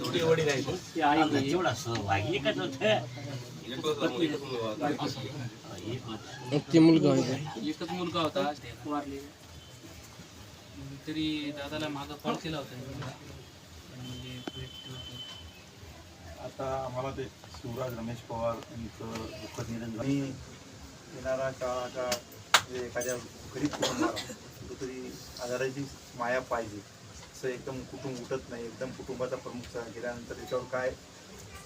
वडील आहेत सहभागी एकच होतं. ते मुलगा आहे एकच मुलगा होता ते वारले तरी दादाला मागं कॉल केला होता. म्हणजे होती. आता आम्हाला ते शिवराज रमेश पवार यांचं दुःखद निधन झालं. आणि येणारा काळाचा एखाद्या गरीब कुटुंबाला कुठेतरी आधाराची माया पाहिजे. असं एकदम कुटुंब उठत नाही एकदम कुटुंबाचा प्रमुख गेल्यानंतर त्याच्यावर काय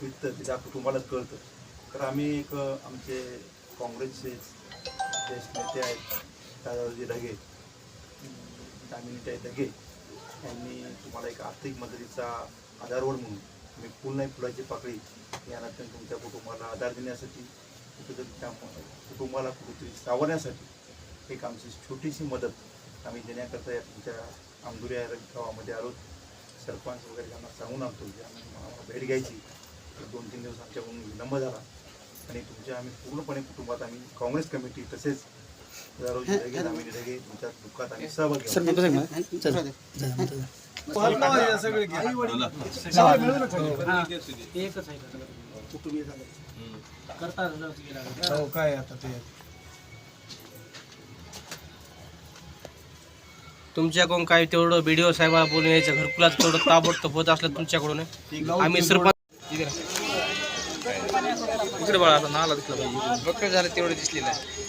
विकतं ते त्या कुटुंबालाच कळतं? तर आम्ही एक आमचे काँग्रेसचे ज्येष्ठ नेते आहेत दादाजी ढगे दामिनीताई ढगे यांनी तुम्हाला एक आर्थिक मदतीचा आधारवड म्हणून मी फुल नाही फुलाची पाकळी या नात्याने तुमच्या कुटुंबाला आधार देण्यासाठी कुठेतरी त्या कुटुंबाला कुठेतरी सावरण्यासाठी एक आमची छोटीशी मदत आम्ही देण्याकरता या तुमच्या या गावामध्ये आलो. सरपंच वगैरे यांना सांगून आणतो की आम्ही आम्हाला भेट घ्यायची. दोन तीन दिवस आमच्याकडून विलंब झाला. आणि तुमच्या आम्ही पूर्णपणे कुटुंबात आम्ही काँग्रेस कमिटी तसेच तुमच्या दुःखात आम्ही सहभागी. हा, एकच आहे. हो काय आता ते. तुमच्याकडून काय तेवढं बी डी ओ साहेबाला बोलून यायचं घरकुलाच तेवढं ताबडतोब होत असलं तुमच्याकडून. आम्ही सरपंच इकडे इकडे बाळा आता नाला दिसला पाहिजे. बघ झालं तेवढं दिसलेलं आहे.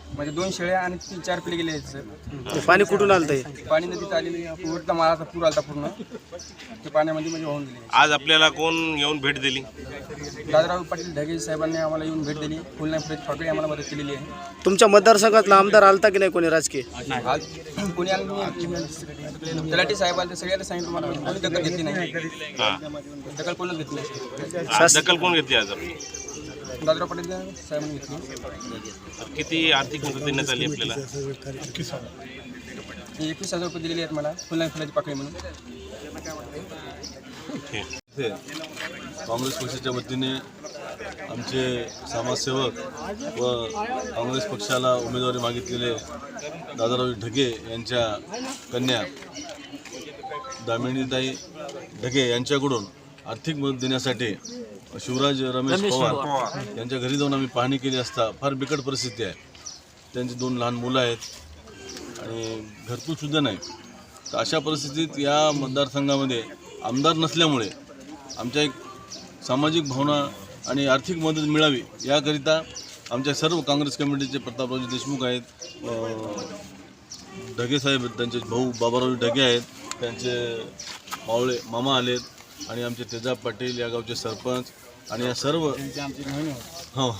म्हणजे दोन शेळ्या आणि तीन चार पिढी गेले आहेत सर. ते पाणी कुठून आलं ते पाणी नदीत आलेली पूरला माळाचा पूर आलता पूर्ण. ते पाण्यामध्ये म्हणजे वाहून गेले. आज आपल्याला कोण येऊन भेट दिली? दादाराव पाटील ढगे साहेबांनी आम्हाला येऊन भेट दिली. फुलनाई फुलाची फाकडी आम्हाला मदत केलेली आहे. तुमच्या मतदारसंघातला आमदार आलता की नाही कोणी राजकीय? आज कोणी आलं तलाठी साहेब आले सगळ्याला सांगितलं मला कोणी दखल घेतली नाही. हा. दखल कोणच घेतली नाही. आज दखल कोण घेतली आज दादाराव पाटील साहेबांनी घेतली किती आर्थिक मदत देण्यात आली आपल्याला एकवीस हजार रुपये दिलेले आहेत मला फुलनाई फुलाची पाकळी म्हणून. इथे काँग्रेस पक्षाच्या वतीने आमचे समाजसेवक व काँग्रेस पक्षाला उमेदवारी मागितलेले दादाराव ढगे यांच्या कन्या दामिनीताई ढगे यांच्याकडून आर्थिक मदत देण्यासाठी शिवराज रमेश पवार यांच्या घरी जाऊन आम्ही पाहणी केली असता फार बिकट परिस्थिती आहे. त्यांची दोन लहान मुलं आहेत आणि घरकुलसुद्धा नाही. तर अशा परिस्थितीत या मतदारसंघामध्ये आमदार नसल्यामुळे आमच्या एक सामाजिक भावना आणि आर्थिक मदत मिळावी याकरिता आमच्या सर्व काँग्रेस कमिटीचे प्रतापरावजी देशमुख आहेत अं, ढगे साहेब आहेत, त्यांचे भाऊ बाबाराव ढगे आहेत त्यांचे मावळे मामा आलेत आणि आमचे तेजाब पाटील या गावचे सरपंच आणि या सर्व हो.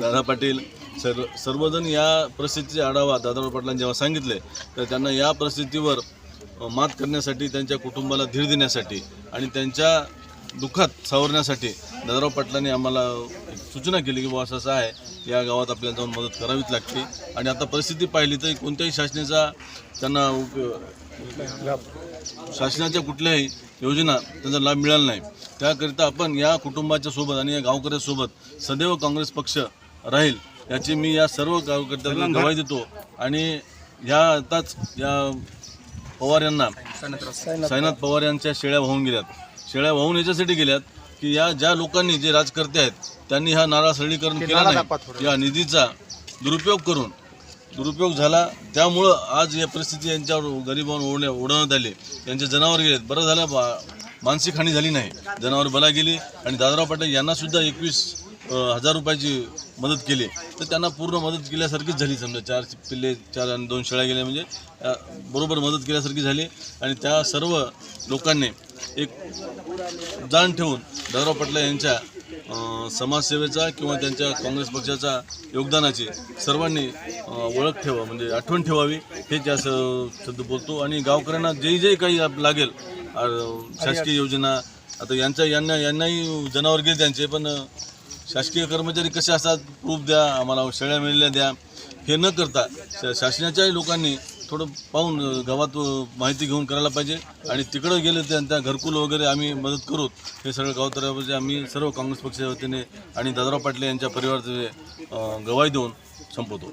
दादा पाटील सर्व सर्वजण या परिस्थितीचा आढावा दादा पाटलांनी जेव्हा सांगितले तर त्यांना या परिस्थितीवर मात करण्यासाठी त्यांच्या कुटुंबाला धीर देण्यासाठी आणि त्यांच्या दुःखात सावरण्यासाठी दादाराव पाटलांनी आम्हाला एक सूचना केली की असं असं आहे या गावात आपल्याला जाऊन मदत करावीच लागते. आणि आता परिस्थिती पाहिली तर कोणत्याही शासनाचा त्यांना उप- शासनाच्या कुठल्याही योजना त्यांचा लाभ मिळाला नाही. त्याकरिता आपण या कुटुंबाच्या सोबत आणि या गावकऱ्यासोबत सदैव काँग्रेस पक्ष राहील याची मी या सर्व गावकर्त्यांना गवाही देतो. आणि ह्या आताच या पवार यांना साईनाथ पवार यांच्या शेळ्या वाहून गेल्यात. शेळ्या वाहून याच्यासाठी गेल्यात की या ज्या लोकांनी जे राजकर्ते आहेत त्यांनी हा नारळ सरळीकरण केला नाही. या निधीचा दुरुपयोग करून दुरुपयोग झाला. त्यामुळं आज या परिस्थिती यांच्यावर गरिबांवर ओढण्या ओढवण्यात आली. यांचे जनावर गेलेत. बरं झालं बा मानसिक हानी झाली नाही. जनावर बला गेली आणि दादराव पाटील यांना सुद्धा एकवीस हजार रुपयाची मदत केली. तर त्यांना पूर्ण मदत केल्यासारखीच झाली. समजा चार पिल्ले चार आणि दोन शेळ्या गेल्या म्हणजे बरोबर मदत केल्यासारखी झाली. आणि त्या सर्व लोकांनी एक जाण ठेवून दादराव पाटला यांच्या समाजसेवेचा किंवा त्यांच्या काँग्रेस पक्षाचा योगदानाची सर्वांनी ओळख ठेवा म्हणजे आठवण ठेवावी हे त्या शब्द बोलतो. आणि गावकऱ्यांना जे जे काही लागेल. शासकीय योजना आता यांच्या यांना यांनाही जनावर गेले त्यांचे पण शासकीय कर्मचारी कसे असतात प्रूफ द्या आम्हाला शेळ्या मिळल्या द्या. हे न करता शा- शासनाच्याही लोकांनी थोडं पाहून गावात माहिती घेऊन करायला पाहिजे. आणि तिकडं गेले त्यांच्या घरकुल वगैरे आम्ही मदत करू हे सगळं गावतऱ्यापासून आम्ही सर्व काँग्रेस पक्षाच्या वतीने आणि दादाराव पाटले यांच्या परिवाराचे गवाही देऊन संपवतो.